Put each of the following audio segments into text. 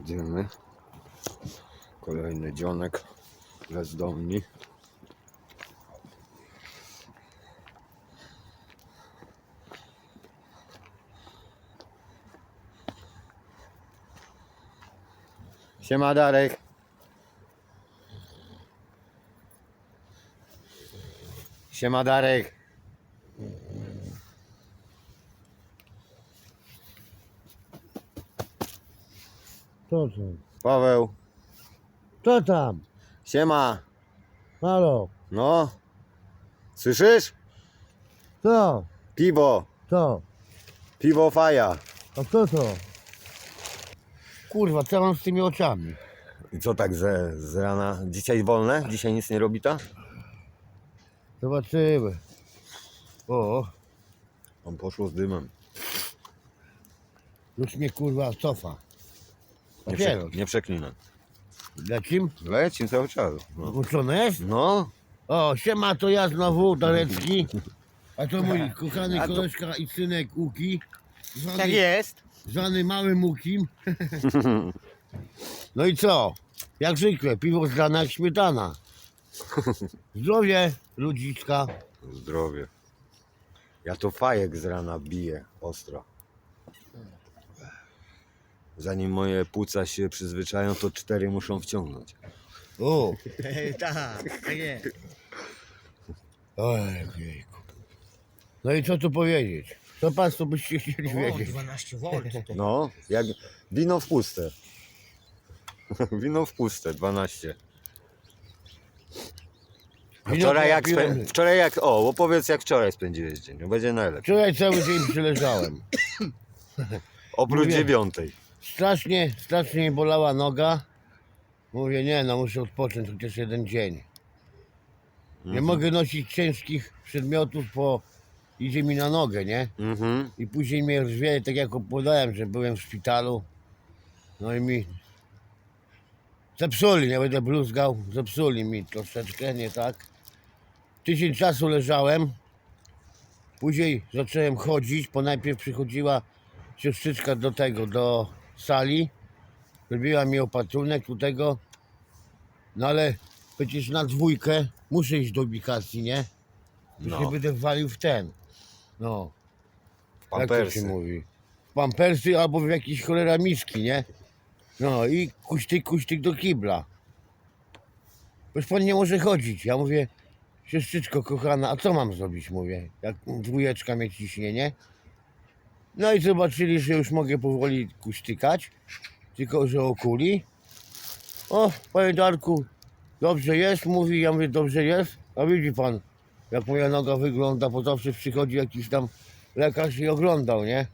Idziemy. Kolejny dzionek bezdomni. Siema Darek. Siema Darek. Co? Paweł. Co tam? Siema. Halo? No. Słyszysz? Co? Piwo. Co? Piwo faja. A co to? Kurwa, co mam z tymi oczami? I co tak ze, z rana? Dzisiaj wolne? Dzisiaj nic nie robi ta? Zobaczymy. O, On poszło z dymem. już mnie kurwa cofa. Nie, Dopiero. prze, nie przeklinaj. Lecim? Lecim cały czas. No. Uczone jest? no. O, siema, to ja znowu, Darecki. A to mój kochany A to- koleżka i synek Uki. Zwany, Tak jest. zwany małym Ukim. No i co? Jak zwykle, piwo z jak śmietana. Zdrowie, ludziczka. Zdrowie. Ja to fajek z rana biję ostro. Zanim moje płuca się przyzwyczają, to cztery muszą wciągnąć. O, tak, tak jest. ojejku. No i co tu powiedzieć? Co Państwo byście chcieli O, wiedzieć? 12 V. No, jak wino w puste. wino w puste, 12. A Wino wczoraj jak, spę- wczoraj jak, o, opowiedz jak wczoraj spędziłeś dzień, no będzie najlepiej. Wczoraj cały dzień przyleżałem. Oprócz dziewiątej. Strasznie, strasznie mi bolała noga. Mówię, nie no, muszę odpocząć chociaż jeden dzień. Nie mogę nosić ciężkich przedmiotów, bo idzie mi na nogę, nie? Mhm. I później mnie rozwieje, tak jak opowiadałem, że byłem w szpitalu. No i mi zepsuli, nie będę bluzgał, zepsuli mi troszeczkę, nie tak. Tydzień czasu leżałem, później zacząłem chodzić, bo najpierw przychodziła siostrzyczka do tego, do sali, robiła mi opatrunek do tego, no ale przecież na dwójkę muszę iść do ubikacji, nie? Już No. nie będę walił w ten, no. Jak to się Pampersy. mówi? W Pampersy albo w jakieś cholera miski, nie? No i kuśtyk, kuśtyk do kibla. Już pan nie może chodzić. Ja mówię, siostrzyczko kochana, a co mam zrobić, mówię, jak dwójeczka mnie ciśnie, nie? No i zobaczyli, że już mogę powoli kuśtykać, tylko że okuli. O, panie Darku, dobrze jest, mówi, ja mówię, dobrze jest, a widzi pan, jak moja noga wygląda, bo zawsze przychodzi jakiś tam lekarz i oglądał, nie?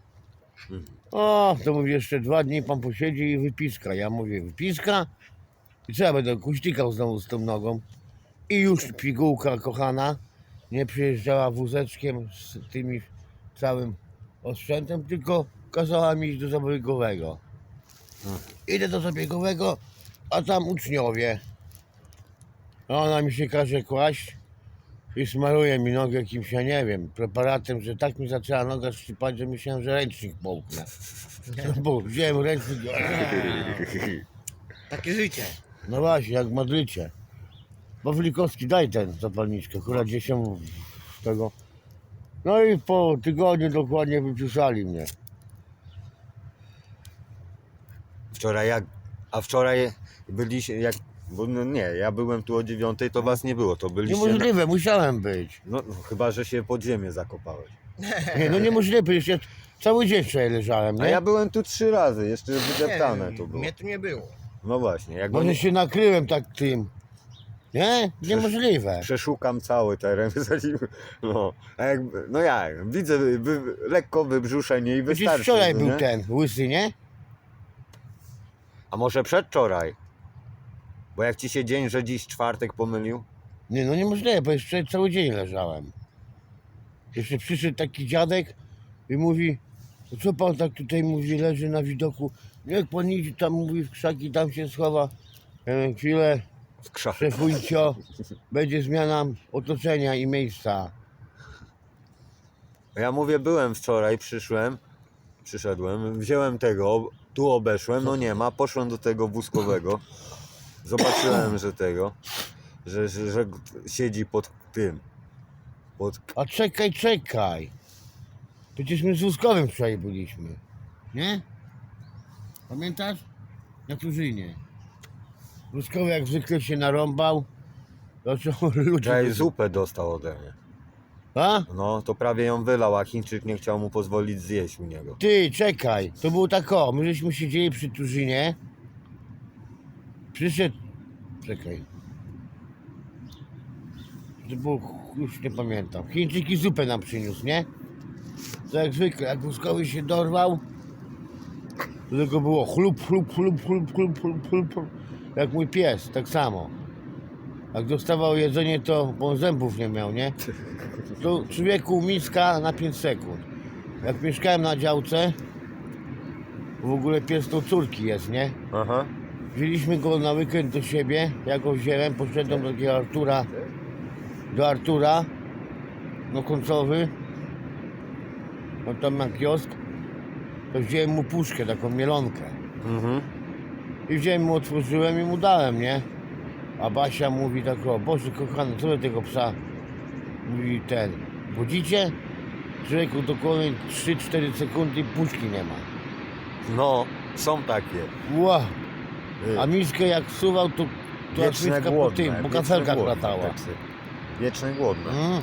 O, to mówi, jeszcze dwa dni pan posiedzi i wypiska. Ja mówię, wypiska? I co ja będę kuśtykał znowu z tą nogą? I już pigułka kochana nie przyjeżdżała wózeczkiem z tymi całym osprzętem, tylko kazała mi iść do zabiegowego. Idę do zabiegowego, a tam uczniowie. A Ona mi się każe kłaść i smaruje mi nogę jakimś, ja nie wiem, preparatem, że tak mi zaczęła noga szczypać, że myślałem, że ręcznik połknę. Bo wziąłem ręcznik, Takie życie. no właśnie, jak w Madrycie. Bo daj ten zapalniczkę, akurat gdzieś się z tego. No i po tygodniu dokładnie wyciszali mnie. Wczoraj jak, a wczoraj byliście, jak, bo no nie, ja byłem tu o dziewiątej, to was nie było, to byliście, na, Niemożliwe, musiałem być. no, no chyba, że się pod ziemię zakopałeś. Nie, no niemożliwe, przecież ja cały dzień wczoraj leżałem, A nie? ja byłem tu trzy razy, jeszcze wydeptane tu było. Mnie tu nie było. No właśnie, jak Może się nakryłem tak tym. Nie? Niemożliwe. przeszukam cały teren, zanim, no, a jak, no jak, widzę wy, lekko wybrzuszenie i Przecież wystarczy. wczoraj no był nie? ten, łysy, nie? A może przedwczoraj? Bo jak ci się dzień, że dziś czwartek pomylił? Nie, no niemożliwe, bo jeszcze cały dzień leżałem. Jeszcze przyszedł taki dziadek i mówi, "No co pan tak tutaj mówi, leży na widoku. Niech pan idzie tam, mówi, w krzaki, tam się schowa. Ja mówię, chwilę, W krzakach. szefujcio, będzie zmiana otoczenia i miejsca. Ja mówię, byłem wczoraj, przyszłem, przyszedłem, wziąłem tego, Tu obeszłem, no nie ma, poszłem do tego wózkowego. Zobaczyłem, że tego, że, że, że siedzi pod tym. Pod, A czekaj, czekaj. Przecież my z Wózkowym wczoraj byliśmy. Nie? Pamiętasz? Na Turzynie. Wózkowy jak zwykle się narąbał. Zaczął ludzie... wczoraj zupę dostał ode mnie. A? No, to prawie ją wylał, a Chińczyk nie chciał mu pozwolić zjeść u niego. Ty, czekaj. To było tak o, my żeśmy siedzieli przy Turzynie. Przyszedł... Czekaj. To było, już nie pamiętam. Chińczyki zupę nam przyniósł, nie? To jak zwykle, jak Wózkowy się dorwał, to tylko było chlup, chlup, chlup, chlup, chlup, chlup, chlup, chlup. Jak mój pies, tak samo. Jak dostawał jedzenie, to bo on zębów nie miał, nie? To człowieku miska na 5 sekund. Jak mieszkałem na działce, w ogóle pies to córki jest, nie? Aha. Wzięliśmy go na weekend do siebie, ja go wziąłem, poszedłem do takiego Artura, do Artura, no końcowy, on tam ma kiosk, to wziąłem mu puszkę, taką mielonkę. Mhm. I wziąłem mu, otworzyłem i mu dałem, nie? A Basia mówi tak, o Boże kochany, co tego psa? Mówi ten, budzicie? Człowieku dokładnie 3-4 sekundy i puszki nie ma. No, są takie. Ła, Y, a miskę jak wsuwał, to, to miska po tym, po wieczne kafelkach głodne latała. te psy. Wieczne głodne. Mm.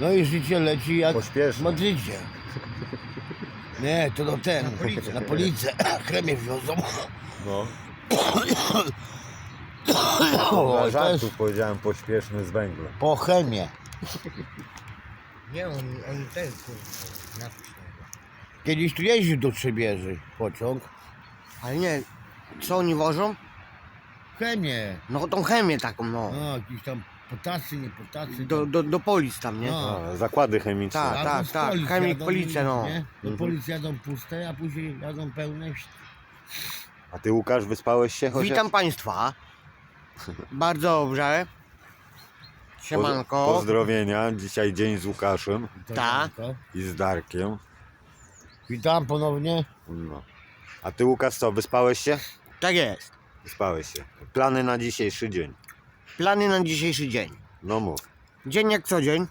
No i życie leci jak w. Madrycie. Nie, to do ten, na policję, na policję. chemię wiozą. No. O, Dla to powiedziałem pośpieszny z węglem. po chemię. Nie, oni, oni ten kurwa, napisz tego. Kiedyś tu jeździł do Trzebieży pociąg. Ale nie, co oni wożą? Chemię. No tą chemię taką, no. No, jakieś tam potasy, nie potasy. Do, do, do polis tam, nie? No. A, zakłady chemiczne. Tak. Z tak, policji chemik, jadą, policja, no. nie? Do Mhm. policji jadą puste, a później jadą pełne. A ty Łukasz wyspałeś się chociaż? Witam państwa. Bardzo dobrze. Siemanko. Pozdrowienia. Dzisiaj dzień z Łukaszem Tak. i z Darkiem. Witam ponownie. No. A ty Łukasz co, wyspałeś się? Tak jest. Wyspałeś się. Plany na dzisiejszy dzień. Plany na dzisiejszy dzień. No mów. Dzień jak co dzień.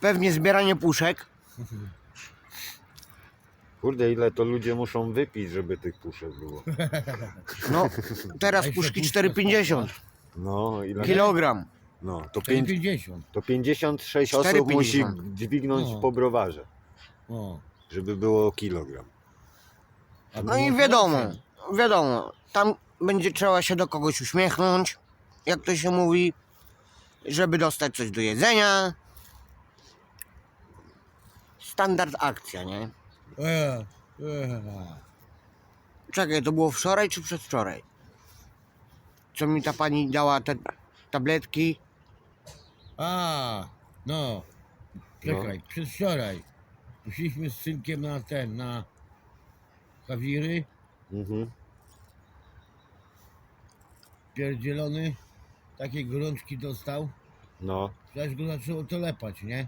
Pewnie zbieranie puszek. Kurde, ile to ludzie muszą wypić, żeby tych puszek było. No, teraz puszki puszka 4,50 No, ile? kilogram. No, to, pięć, 50. to 56 osób musi 4,50. dźwignąć No. po browarze, O. żeby było kilogram. A No i wiadomo, wiadomo, tam będzie trzeba się do kogoś uśmiechnąć, jak to się mówi, żeby dostać coś do jedzenia. Standard akcja, nie? E, e. Czekaj, to było wczoraj czy przedwczoraj? Co mi ta pani dała te tabletki? A, no. Czekaj, przedwczoraj. Poszliśmy z synkiem na ten, na Hawiry, Mhm. pierdzielony, takie gorączki dostał, No, zaś go zaczęło to lepać, nie?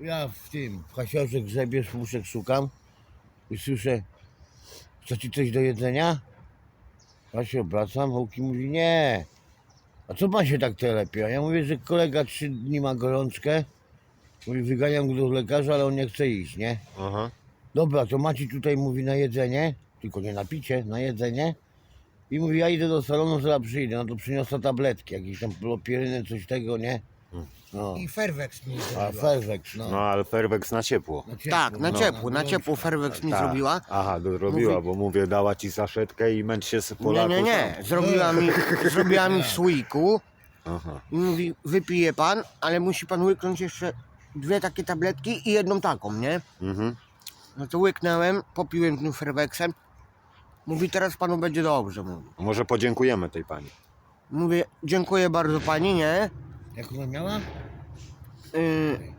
Ja w tym, w hasiorze grzebie, szmuszek szukam i słyszę, co ci coś do jedzenia? Ja się obracam, Łuki mówi, nie. A co pan się tak telepie? A ja mówię, że kolega trzy dni ma gorączkę. Mówi, wyganiam go do lekarza, ale on nie chce iść, nie? aha. Dobra, to macie tutaj, mówi, na jedzenie, tylko nie na picie, na jedzenie. I mówi, ja idę do salonu, zaraz przyjdę. No to przyniosła tabletki, jakieś tam lopiryny, coś tego, nie? No. I Ferwex mi A Ferwex, no. No, ale Ferwex na ciepło. Na ciepło, Tak, na no, ciepło, na gorączka. ciepło Ferwex mi Tak. zrobiła. Aha, to zrobiła, Mówi- bo mówię, dała ci saszetkę i męcz się z Nie, Polaków. nie, nie, zrobiła mi, zrobiła mi w słoiku Aha. i mówi, wypije pan, ale musi pan łyknąć jeszcze dwie takie tabletki i jedną taką, nie? Mhm. No to łyknąłem, popiłem tym Ferwexem. Mówi, teraz panu będzie dobrze, mówi. Może podziękujemy tej pani. Mówię, dziękuję bardzo pani, nie? Jak ona miała? Yy,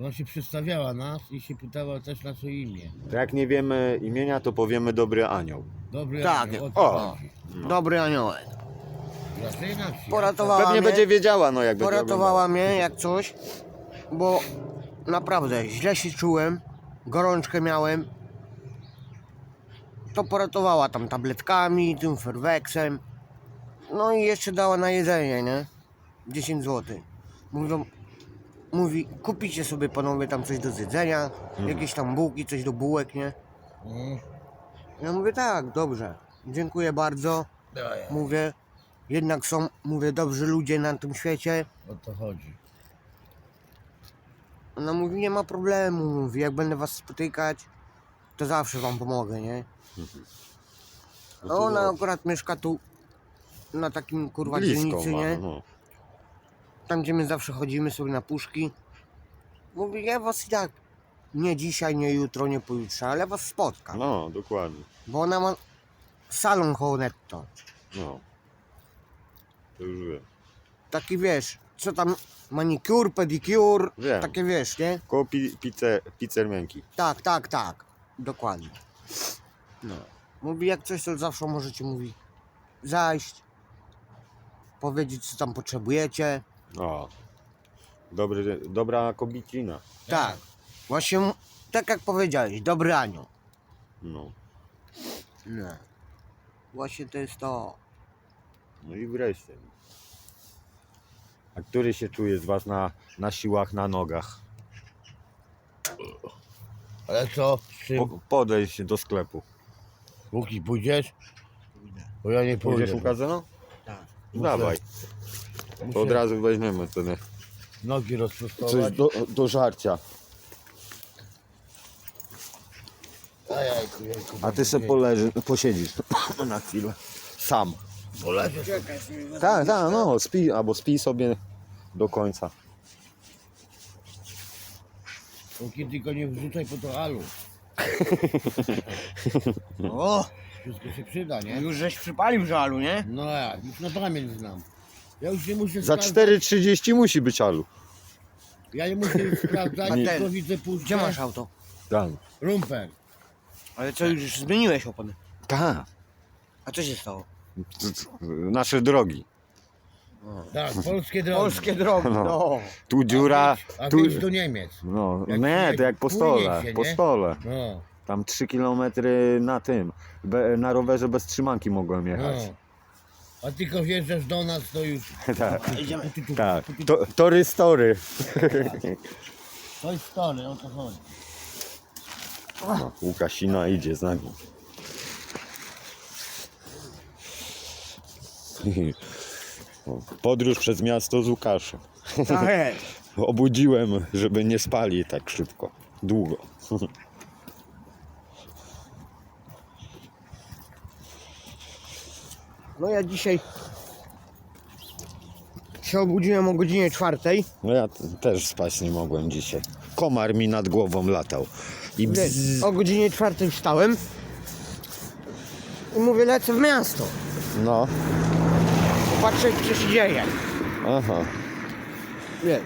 Ona się przedstawiała nas i się pytała też na co imię. To jak nie wiemy imienia, to powiemy dobry anioł. Dobry, Tak, Aniu, o. to chodzi. dobry aniołek. Wsi, Poratowała Pewnie mnie, będzie wiedziała, no jak będzie poratowała mnie jak coś. bo naprawdę źle się czułem, gorączkę miałem. To poratowała tam tabletkami, tym ferweksem. No i jeszcze dała na jedzenie, nie? 10 zł. Mówią, mówi, kupicie sobie panowie tam coś do zjedzenia, jakieś tam bułki, coś do bułek, nie? Mm. Ja mówię, tak, dobrze, dziękuję bardzo. Mówię, jednak są, mówię, dobrzy ludzie na tym świecie. O to chodzi. Ona mówi, nie ma problemu, mówi, jak będę was spotykać, to zawsze wam pomogę, nie? No A to ona dobrze. akurat mieszka tu, na takim kurwa Blisko dzielnicy, ma, nie? no. Tam, gdzie my zawsze chodzimy sobie na puszki. Mówi, ja was i tak, nie dzisiaj, nie jutro, nie pojutrze, ale was spotkam. no, dokładnie. Bo ona ma salon Honetto. No. To już wiem. Taki wiesz, co tam, manicure, pedicure, Wiem. takie wiesz, nie? Koło pi, pice, pizzermianki. Tak, tak, tak. Dokładnie. No. Mówi, jak coś, to zawsze możecie, mówi, zajść, powiedzieć, co tam potrzebujecie. O. Dobry, dobra kobicina. Tak. Właśnie, m- tak jak powiedziałeś, dobry anioł. No. No. Właśnie to jest to. No i wreszcie. A który się czuje z was na, na siłach, na nogach? Ale co? Z czym? Po, podejść do sklepu. Łuki, pójdziesz? Bo ja nie pójdę. Pójdziesz u kazyno? Tak. Muszę- Dawaj. muszę To od razu weźmiemy wtedy. Nogi Coś rozprostować. do, do żarcia. Ajajku, jajku, A ty se poleży, posiedzisz na chwilę. Sam. Poleżysz. Tak, tak, no, spij, albo spij sobie do końca. Łuki, tylko nie wrzucaj po to alu. O, Wszystko się przyda, nie? już żeś przypalił żalu, nie? No jak, już na pamięć znam. Ja już nie muszę Za sprawdzać. 4,30 musi być alu. Ja nie muszę sprawdzać, A ten, tylko widzę. Gdzie masz auto? Tak. Rumper. Ale co, już zmieniłeś opony? Tak. A co się stało? Nasze drogi. Tak, polskie drogi. Polskie drogi, No. no. Tu dziura, A tu... ty do Niemiec. No, Jak nie, się to jak po płynie stole, się, po stole. No, Tam 3 km na tym, be, na rowerze bez trzymanki mogłem jechać. no. A tylko wjeżdżasz do nas, to już... tak, Idziemy. tak. To, tory story. To jest stary, o to chodzi. No, Łukasina idzie z nami. Podróż przez miasto z Łukaszem. Tak jest. Obudziłem, żeby nie spali tak szybko. Długo. No ja dzisiaj się obudziłem o godzinie czwartej. No ja t- też spać nie mogłem dzisiaj. Komar mi nad głową latał. I bzz, O godzinie czwartej wstałem i mówię, lecę w miasto. no, Patrzę, co się dzieje. aha. Wiesz.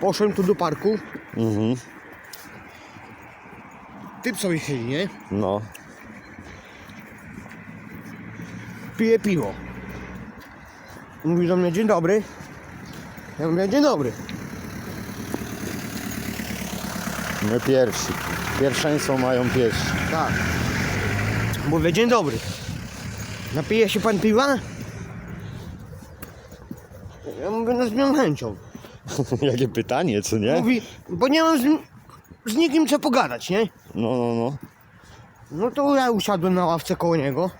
Poszedłem tu do parku. Mhm. Typ sobie siedzi, nie? No, Pije piwo. Mówi do mnie, dzień dobry. Ja mówię, dzień dobry. my pierwsi. Pierwszeństwo mają pierwsi. Tak. Mówię, dzień dobry. Napije się pan piwa? Ja mówię, no z miłą chęcią. Jakie pytanie, co nie? Mówi, bo nie mam z, z nikim co pogadać, nie? No, no, no. No to ja usiadłem na ławce koło niego.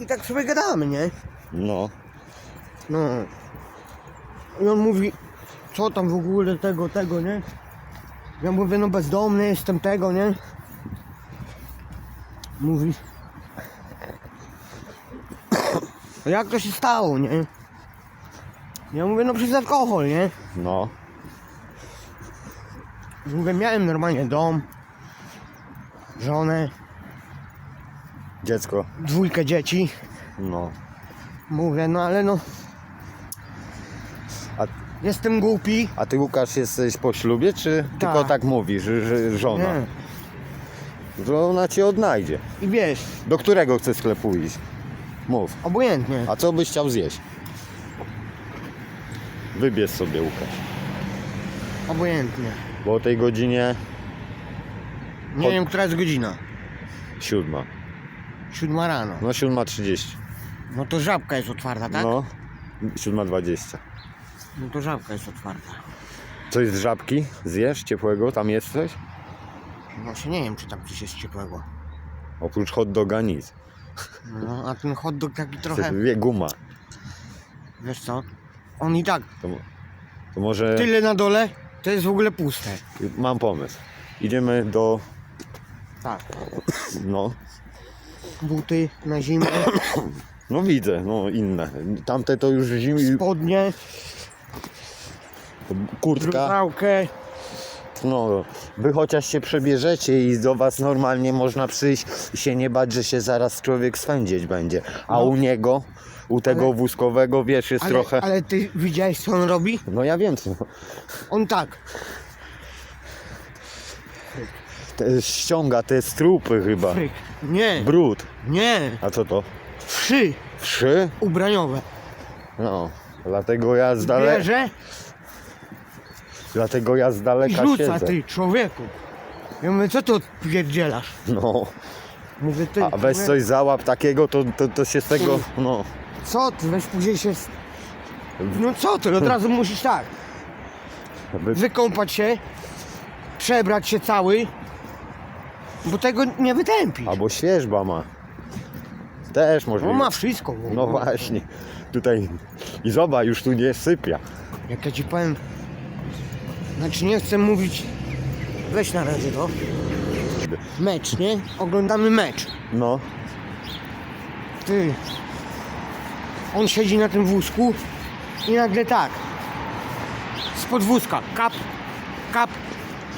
I tak sobie gadamy, nie? No, No. I on mówi, co tam w ogóle tego, tego, nie? Ja mówię, no bezdomny jestem tego, nie? Mówi. "A Jak to się stało, nie? Ja mówię, no przez alkohol, nie? no. Mówię, miałem normalnie dom, żonę, Dziecko. dwójkę dzieci. No. Mówię, no ale no, A, jestem głupi. a ty Łukasz jesteś po ślubie, czy tylko tak mówisz, że, że żona? Nie. Że ona cię odnajdzie. I wiesz, Do którego chce sklepu iść? Mów. Obojętnie. A co byś chciał zjeść? Wybierz sobie Łukasz. Obojętnie. Bo o tej godzinie Nie wiem, która jest godzina. siódma. Siódma rano. No siódma trzydzieści. No to żabka jest otwarta, tak? No. Siódma dwadzieścia. No to żabka jest otwarta. Coś z żabki? Zjesz ciepłego? Tam jest coś? Właśnie nie wiem, czy tam coś jest ciepłego. Oprócz hot doga nic. No, a ten hot dog taki trochę, wie guma. wiesz co? On i tak To, to może tyle na dole, to jest w ogóle puste. mam pomysł. Idziemy do Tak. no. Buty na zimę, No widzę, no inne. Tamte to już zimie. spodnie, Kurtka. brudałkę. No, wy chociaż się przebierzecie i do was normalnie można przyjść i się nie bać, że się zaraz człowiek swędzić będzie. A No. u niego, u tego Ale- wózkowego, wiesz, jest Ale, trochę. ale ty widziałeś co on robi? No ja wiem, co. On tak. Te ściąga te strupy chyba. Nie, Brud. nie. A co to? Wszy Wszy? ubraniowe. No. Dlatego ja z daleka. Bierze Dlatego ja z i daleka rzuca siedzę. ty, człowieku. Ja mówię, co ty odpierdzielasz? No. Mówię, ty, A weź coś załap takiego, to, to, to się z tego. No. Co ty, weź później się... s- No co ty, od razu musisz tak. Wy... Wykąpać się, przebrać się cały, bo tego nie wytępisz. Albo świeżba ma. Też On możliwe. ma wszystko. No właśnie. Tutaj. I zobacz, już tu nie sypia. Jak ja ci powiem, znaczy nie chcę mówić, weź na razie to. Mecz, nie? Oglądamy mecz. No. Ty. On siedzi na tym wózku i nagle tak. Spod wózka. Kap, kap,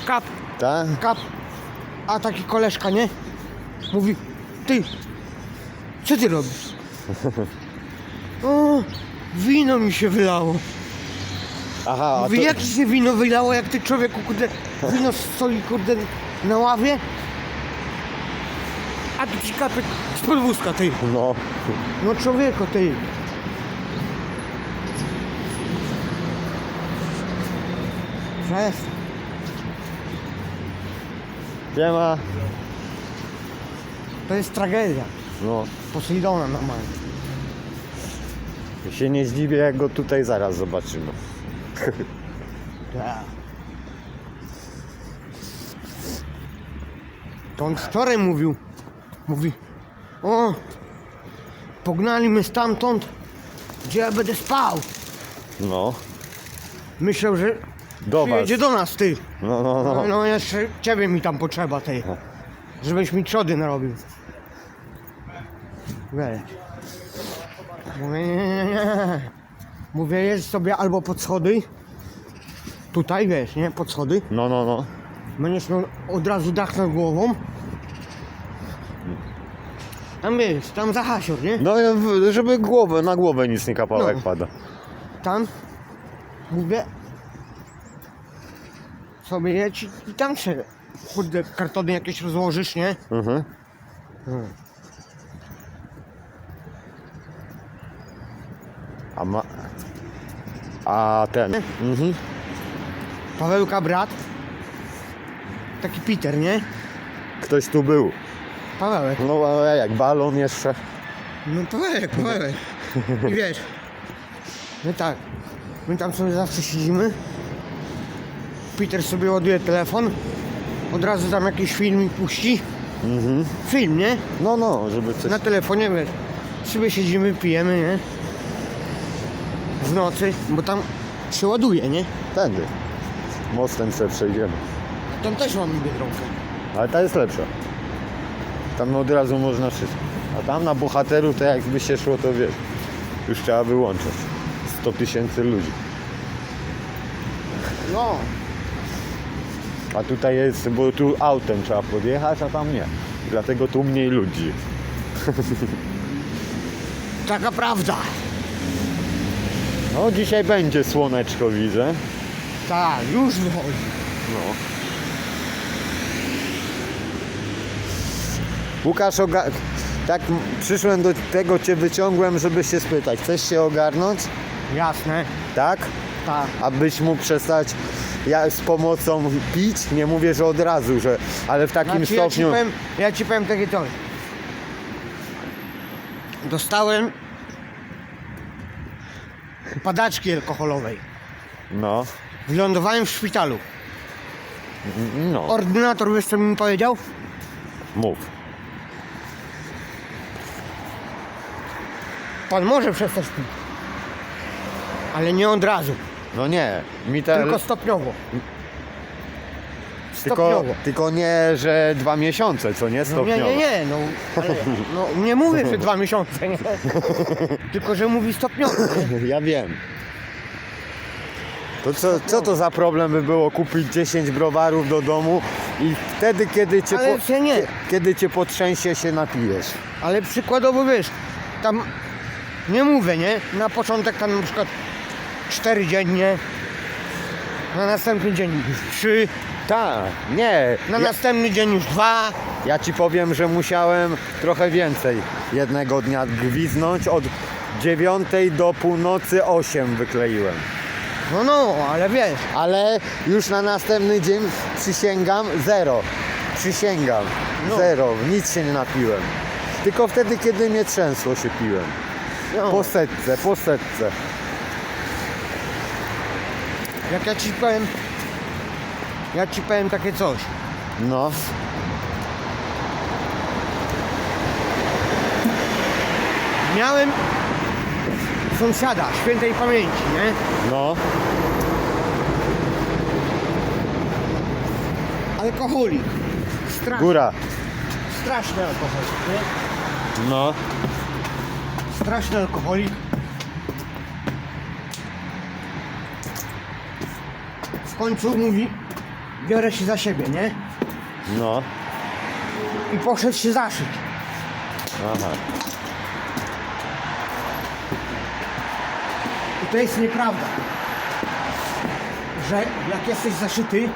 kap, Tak? kap. A taki koleżka, nie? Mówi, ty, co ty robisz? O, wino mi się wylało. Aha, a Mówi, to... jak ci się wino wylało, jak ty człowieku, kurde, wino stoi, kurde, na ławie? A tu ci kapek spod wózka, ty. No. No człowieku, ty. Przestań. Siema. To jest tragedia. No. Posejdona normalnie. Się nie zdziwię, jak go tutaj zaraz zobaczymy. Tak. To on wczoraj mówił. Mówi, o, pognali mnie stamtąd, gdzie ja będę spał. No. Myślał, że Do was. przyjedzie do nas, ty. No, no, No, no. no jeszcze ciebie mi tam potrzeba, ty. Żebyś mi trzody narobił. Wiesz. Mówię, nie, nie, nie. Mówię, jedź sobie albo pod schody. Tutaj, wiesz, nie? Pod schody. No, no, no. Będziesz miał od razu dach nad głową. Tam wiesz, tam za hasior, nie? No, żeby głowę, na głowę nic nie kapało, No. jak pada. Tam. Mówię. Sobie jedź i, i tam się, kurde, kartony jakieś rozłożysz, nie? Mhm. A ma... A ten. Mhm. Pawełka brat. Taki Peter, nie? Ktoś tu był. Pawełek. No, a jak balon jeszcze. No Pawełek, Pawełek. I wiesz. No tak. My tam sobie zawsze siedzimy. Peter sobie ładuje telefon. Od razu tam jakiś film puści. Mhm. Film, nie? No, no, żeby coś... Na telefonie, wiesz. Sobie siedzimy, pijemy, nie? W nocy, bo tam się ładuje, nie? Tędy. Mostem sobie przejdziemy. Tam też mamy biedronkę. Ale ta jest lepsza. Tam od razu można wszystko. A tam na bohaterów to jakby się szło, to wiesz, już trzeba wyłączać. 100 tysięcy ludzi. No. A tutaj jest, bo tu autem trzeba podjechać, a tam nie. Dlatego tu mniej ludzi. Taka prawda. No dzisiaj będzie słoneczko widzę. Tak, już wychodzi. No. Łukasz, oga... tak przyszłem do tego, cię wyciągłem, żeby się spytać. Chcesz się ogarnąć? Jasne. Tak? Tak. Abyś mógł przestać ja z pomocą pić? Nie mówię, że od razu, że, ale w takim Znaczy, ja, ci stopniu. powiem, ja ci powiem takie coś. Dostałem padaczki alkoholowej. No, Wylądowałem w szpitalu. no, Ordynator, wiesz co mi powiedział? mów. Pan może przestać pić. Ale nie od razu, No nie, mi tylko stopniowo. Tylko, Stopniowo. tylko nie, że dwa miesiące, co nie No stopniowo. nie, nie, nie, no, ale, no nie mówię, że dwa miesiące, nie? Tylko, że mówi stopniowo, nie? Ja wiem. To co, co to za problem by było kupić 10 browarów do domu i wtedy, kiedy cię, Ale się nie. kie- kiedy cię potrzęsie, się napijesz. Ale przykładowo wiesz, tam nie mówię, nie? Na początek tam na przykład cztery dziennie, na następny dzień trzy, Tak, nie. na Ja, następny dzień już dwa. ja ci powiem, że musiałem trochę więcej jednego dnia gwiznąć. Od 9 do północy 8 wykleiłem. No no, ale wiesz, Ale już na następny dzień przysięgam zero. Przysięgam. No. Zero. Nic się nie napiłem. Tylko wtedy, kiedy mnie trzęsło się piłem. no, Po setce, po setce. jak ja ci powiem, ja ci powiem takie coś. No. Miałem sąsiada świętej pamięci, nie? No. Alkoholik. Straszny, Góra. straszny alkoholik, nie? No. Straszny alkoholik. W końcu mówi, biorę się za siebie, nie? No. I poszedł się zaszyć. Aha. I to jest nieprawda. Że jak jesteś zaszyty,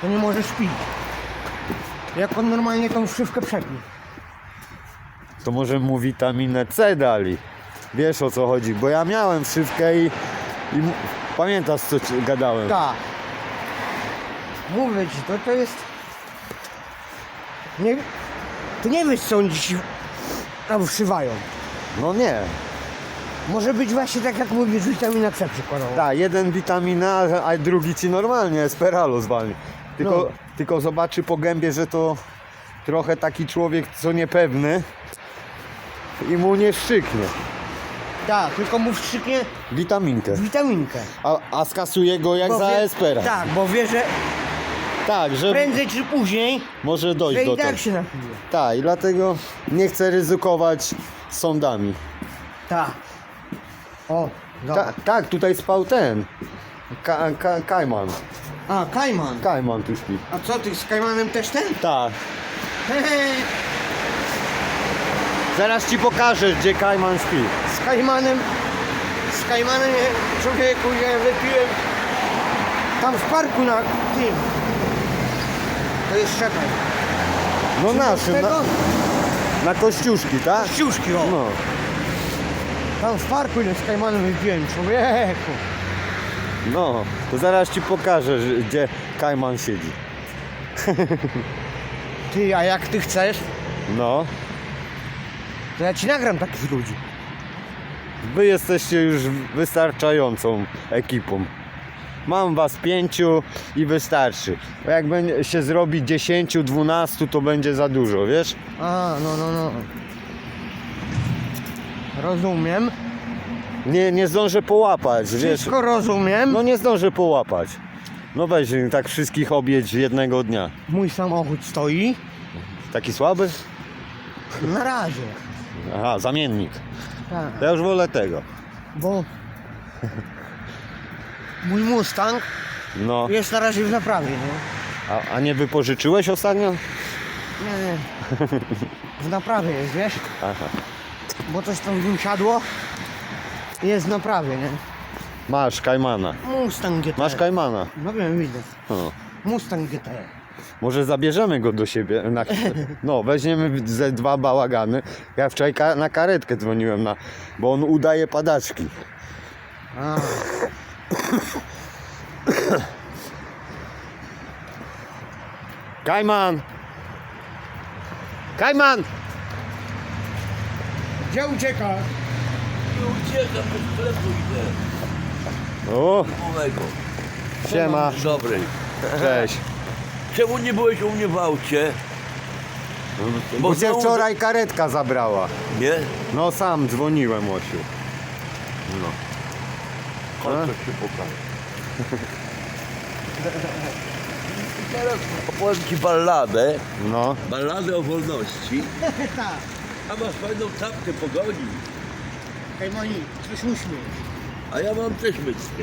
to nie możesz pić. Jak on normalnie tą wszywkę przepnie. To może mu witaminę C dali. Wiesz o co chodzi, bo ja miałem szywkę i, i pamiętasz co ci gadałem. Tak. Mówię ci, to, to jest... Nie, ty nie wiesz co oni ci tam wszywają. No nie. Może być właśnie tak jak mówisz, witamina C przykładowo. Tak, jeden witamina, a- drugi ci normalnie Esperalo zwalni. Tylko, No. tylko zobaczy po gębie, że to trochę taki człowiek, co niepewny i mu nie szczyknie Tak, tylko mu wstrzyknie witaminkę. witaminkę. A, a skasuje go jak za wie- Espera. Tak, bo wie, że Tak, że prędzej czy później, może dojść że do i tak tego. się napije. Tak, i dlatego nie chcę ryzykować sądami. Tak. O, Ta, tak, tutaj spał ten. Ka, ka, Kajman. A, Kajman. Kajman tu śpi. A co, ty z Kajmanem też ten? Tak. Zaraz ci pokażę, gdzie Kajman śpi. Z Kajmanem, z Kajmanem człowieku ja wypiłem tam w parku na tym. To jest czekaj. No naszym, na, na Kościuszki, tak? Kościuszki, o. No. Tam w parku ile z Kajmanem wypiłem, człowieku. No, to zaraz ci pokażę, że- gdzie Kajman siedzi. Ty, a jak ty chcesz, No. to ja ci nagram takich ludzi. Wy jesteście już wystarczającą ekipą. Mam was pięciu i wystarczy. Bo jak będzie się zrobi 10, 12, to będzie za dużo, wiesz? A, no, no, no. Rozumiem. Nie, nie zdążę połapać, wiesz? Wszystko rozumiem. No nie zdążę połapać. No weź tak wszystkich objedź jednego dnia. Mój samochód stoi. Taki słaby? Na razie. Aha, zamiennik. Tak. Ja już wolę tego. Bo mój Mustang No, jest na razie w naprawie, nie? a, a nie wypożyczyłeś ostatnio? Nie, nie. W naprawie jest, wiesz? Aha. Bo coś tam w nim siadło. Jest w naprawie, nie? Masz Kajmana. Mustang GT. Masz Kajmana. No wiem, widzę. O. Mustang GT. Może zabierzemy go do siebie. Na, no, weźmiemy ze dwa bałagany. Ja wczoraj ka- na karetkę dzwoniłem, na, bo on udaje padaczki. A, Kajman! Kajman! gdzie ucieka? Nie uciekam, do sklepu idę. O, Małego. siema, Dobry. cześć. Czemu nie byłeś u mnie w aucie? Bo cię znowu- wczoraj karetka zabrała. Nie? No sam dzwoniłem, Osiu. No. To się pokażę. I teraz opowiem ci balladę. No. Balladę o wolności. Tak. A masz fajną czapkę pogoni. Hej Moni, coś uśmiech. A ja mam też myckę.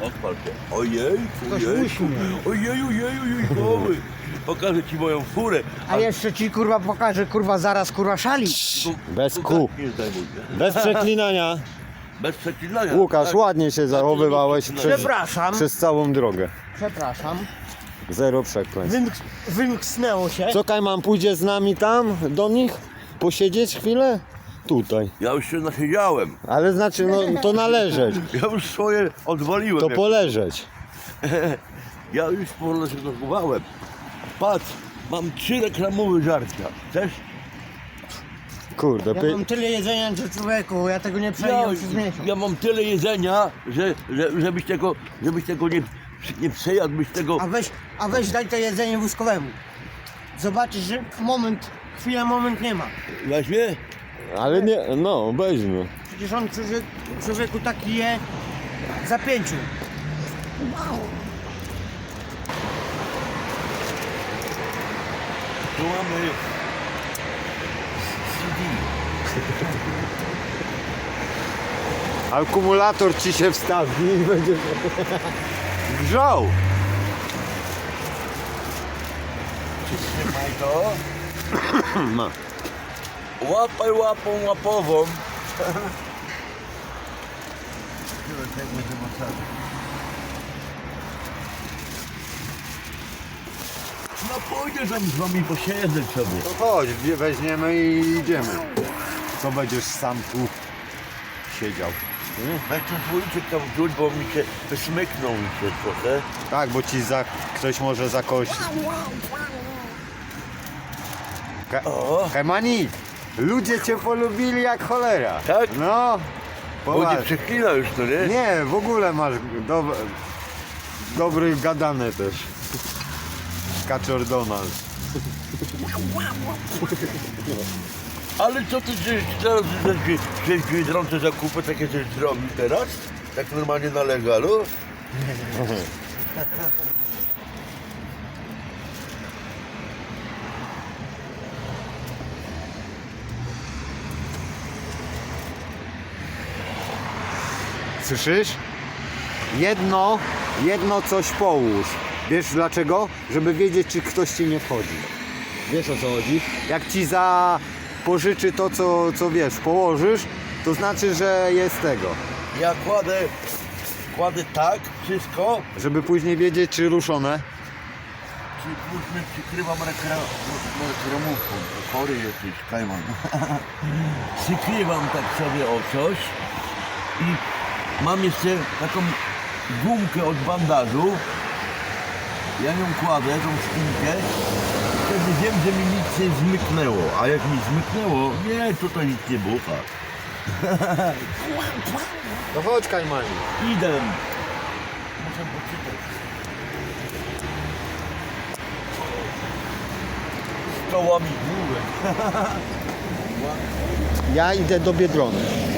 Odpal się. Ojej, Ktoś ojej, uśmiech. ojej, ojej, ojej, Pokażę ci moją furę. A jeszcze ci kurwa pokażę, kurwa zaraz kurwa szali. Bez kół. Nie zdejmuj. Bez przeklinania. Bez przeklinania. Łukasz, Tak. ładnie się zachowywałeś przez, Przepraszam, przez całą drogę. przepraszam. Zero przekleństw. Wymk- wymknęło się. Co Kajman, pójdzie z nami tam, do nich? Posiedzieć chwilę? Tutaj. Ja już się nasiedziałem. Ale znaczy, no to należeć. Ja już swoje odwaliłem. To jak- poleżeć. Ja już powoli się zachowałem. Patrz, mam trzy reklamowe żarcia. Chcesz? Kurde, Ja py... mam tyle jedzenia, że człowieku, ja tego nie Ja, przejąłem przez miesiąc. ja mam tyle jedzenia, że, że żebyś tego, żebyś tego nie, nie przejadł, byś tego... A weź, a weź daj to jedzenie wózkowemu. Zobaczysz, że moment, chwila, moment nie ma. Weźmie? Ale nie, no weźmy. Przecież on człowiek, człowieku taki je za pięciu. Tu mamy CD. Akumulator ci się wstawi i będzie grzał. Przytrzymaj to. Ma. Łapaj łapą łapową. No pójdę tam z wami posiedzę sobie. To chodź, wzie- weźmiemy i idziemy. Co będziesz sam tu siedział? Weź ten słoiczek tam wrzuć, bo mi się wysmyknął mi się trochę. Tak, bo ci za, ktoś może zakościć. Ka- O, Kajmani, ludzie cię polubili jak cholera. Tak? No, bo nie poważnie. przeklina już to, nie? Nie, w ogóle masz dob dobry gadane też. Kaczor Donald. Ale co ty żeś teraz żeś, żeś Biedronce zakupy takie coś zrobił teraz? Tak normalnie na legalu? Słyszysz? Jedno, jedno coś połóż. Wiesz dlaczego? Żeby wiedzieć, czy ktoś ci nie wchodzi. Wiesz o co chodzi? Jak ci za pożyczy to, co, co wiesz, położysz, to znaczy, że jest tego. Ja kładę, kładę tak wszystko, Żeby później wiedzieć, czy ruszone. czy później przykrywam rekra- reklamówką. Chory jesteś, Kajman. Przykrywam tak sobie o coś i mam jeszcze taką gumkę od bandażu. Ja ją kładę, tą szpinkę. Wtedy wiem, że mi nic nie zmyknęło. A jak mi zmyknęło, nie, tutaj nic nie bucha. No chodź, Kajmani. Idę. Muszę poczytać. Z kołami główek. Ja idę do Biedrony.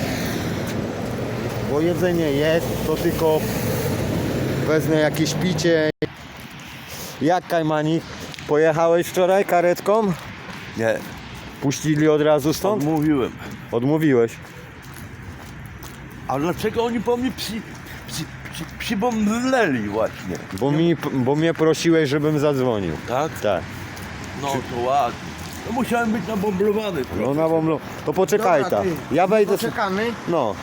Bo jedzenie jest, to tylko wezmę jakieś picie. Jak Kajmani? Pojechałeś wczoraj karetką? Nie, Puścili od razu stąd? odmówiłem. Odmówiłeś. A dlaczego oni po mnie przy, przy, przy, przybomleli właśnie? Bo, mi, bo mnie prosiłeś, żebym zadzwonił. Tak? Tak. No to ładnie. No musiałem być nabomblowany. No na wątlu. To poczekaj Dobra, ta. ty. Ja wejdę. Poczekamy. No,